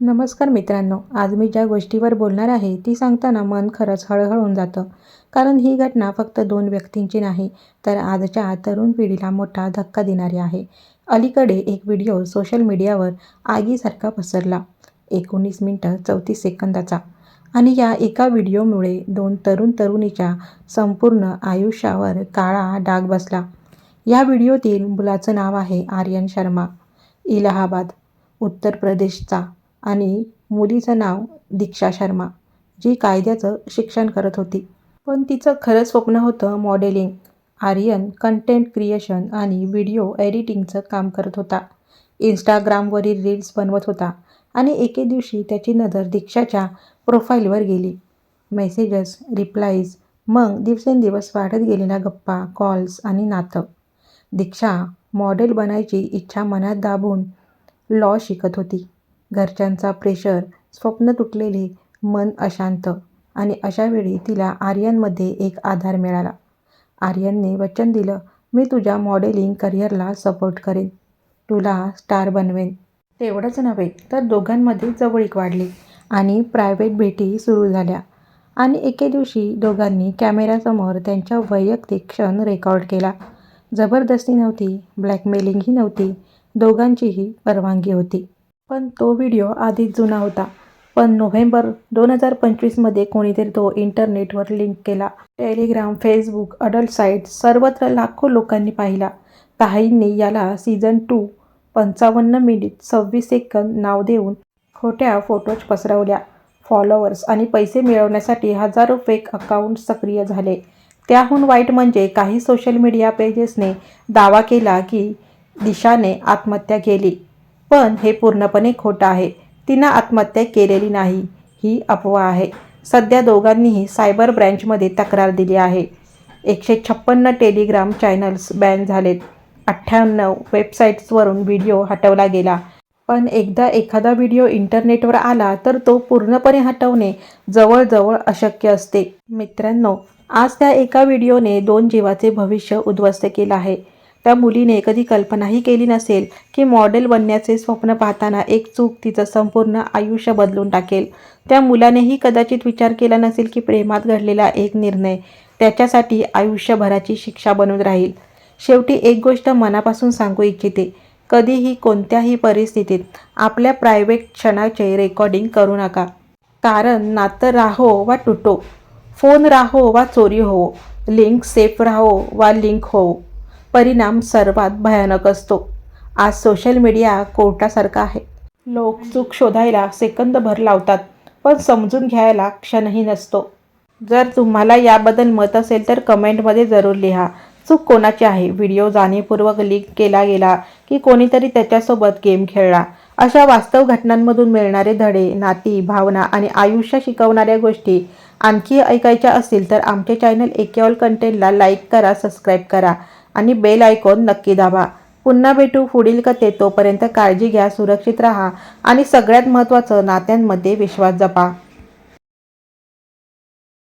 नमस्कार मित्रांनो आज मी ज्या गोष्टीवर बोलणार आहे ती सांगताना मन खरंच हळहळून जातं. कारण ही घटना फक्त दोन व्यक्तींची नाही तर आजच्या तरुण पिढीला मोठा धक्का देणारी आहे. अलीकडे एक व्हिडिओ सोशल मीडियावर आगीसारखा पसरला. एकोणीस मिनटं चौतीस सेकंदाचा. आणि या एका व्हिडिओमुळे दोन तरुण तरुणीच्या संपूर्ण आयुष्यावर काळा डाग बसला. या व्हिडिओतील मुलाचं नाव आहे आर्यन शर्मा. इलाहाबाद उत्तर प्रदेशचा. आणि मुलीचं नाव दीक्षा शर्मा जी कायद्याचं शिक्षण करत होती. पण तिचं खरं स्वप्न होतं मॉडेलिंग आर्यन कंटेंट क्रिएशन आणि व्हिडिओ एडिटिंगचं काम करत होता. इंस्टाग्रामवरील रील्स बनवत होता आणि एके दिवशी त्याची नजर दीक्षाच्या प्रोफाईलवर गेली. मेसेजेस रिप्लाईज मग दिवसेंदिवस वाढत गेलेल्या गप्पा कॉल्स आणि नातं. दीक्षा मॉडेल बनायची इच्छा मनात दाबून लॉ शिकत होती. घरच्यांचा प्रेशर स्वप्न तुटलेले मन अशांत. आणि अशावेळी तिला आर्यनमध्ये एक आधार मिळाला. आर्यनने वचन दिलं मी तुझ्या मॉडेलिंग करिअरला सपोर्ट करेन. तुला स्टार बनवेन. तेवढंच नव्हे तर दोघांमध्ये जवळीक वाढली आणि प्रायव्हेट भेटी सुरू झाल्या. आणि एके दिवशी दोघांनी कॅमेऱ्यासमोर त्यांच्या वैयक्तिक क्षण रेकॉर्ड केला. जबरदस्ती नव्हती ब्लॅकमेलिंगही नव्हती दोघांचीही परवानगी होती. पण तो व्हिडिओ आधीच जुना होता. पण नोव्हेंबर दोन हजार पंचवीसमध्ये कोणीतरी तो इंटरनेटवर लिंक केला. टेलिग्राम फेसबुक अडल्ट साईट सर्वत्र लाखो लोकांनी पाहिला. काहींनी याला सीझन टू पंचावन्न मिनिट सव्वीस सेकंद नाव देऊन खोट्या फोटोज पसरवल्या. फॉलोअर्स आणि पैसे मिळवण्यासाठी हजारो फेक अकाउंट सक्रिय झाले. त्याहून वाईट म्हणजे काही सोशल मीडिया पेजेसने दावा केला की दिशाने आत्महत्या केली. पण हे पूर्णपणे खोटं आहे. तिनं आत्महत्या केलेली नाही. ही अफवा आहे. सध्या दोघांनीही सायबर ब्रँचमध्ये तक्रार दिली आहे. एकशे छप्पन्न टेलिग्राम चॅनल्स बॅन झालेत. अठ्ठ्याण्णव वेबसाईट्सवरून व्हिडिओ हटवला गेला. पण एकदा एखादा व्हिडिओ इंटरनेटवर आला तर तो पूर्णपणे हटवणे जवळजवळ अशक्य असते. मित्रांनो आज त्या एका व्हिडिओने दोन जीवाचे भविष्य उद्ध्वस्त केलं आहे. त्या मुलीने कधी कल्पनाही केली नसेल की मॉडेल बनण्याचे स्वप्न पाहताना एक चूक तिचं संपूर्ण आयुष्य बदलून टाकेल. त्या मुलानेही कदाचित विचार केला नसेल की प्रेमात घडलेला एक निर्णय त्याच्यासाठी आयुष्यभराची शिक्षा बनून राहील. शेवटी एक गोष्ट मनापासून सांगू इच्छिते कधीही कोणत्याही परिस्थितीत आपल्या प्रायव्हेट क्षणाचे रेकॉर्डिंग करू नका. कारण नातं राहो वा तुटो फोन राहो वा चोरी हो लिंक सेफ राहो वा लिंक हो परिणाम सर्वात भयानक असतो. आज सोशल मीडिया कोर्टासारखा आहे. लोक चूक शोधायला सेकंदभर लावतात पण समजून घ्यायला क्षणही नसतो. जर तुम्हाला याबद्दल मत असेल तर कमेंटमध्ये जरूर लिहा. चूक कोणाची आहे? व्हिडिओ जाणीवपूर्वक लीक केला गेला की कोणीतरी त्याच्यासोबत गेम खेळला. अशा वास्तव घटनांमधून मिळणारे धडे नाती भावना आणि आयुष्य शिकवणाऱ्या गोष्टी आणखी ऐकायच्या असतील तर आमचे चॅनल एकेऑल कंटेंटला लाईक करा सबस्क्राईब करा. आणि बेल आयकॉन नक्की दाबा. पुन्हा भेटू पुढील कथे तोपर्यंत काळजी घ्या सुरक्षित राहा आणि सगळ्यात महत्त्वाचं नात्यांमध्ये विश्वास जपा.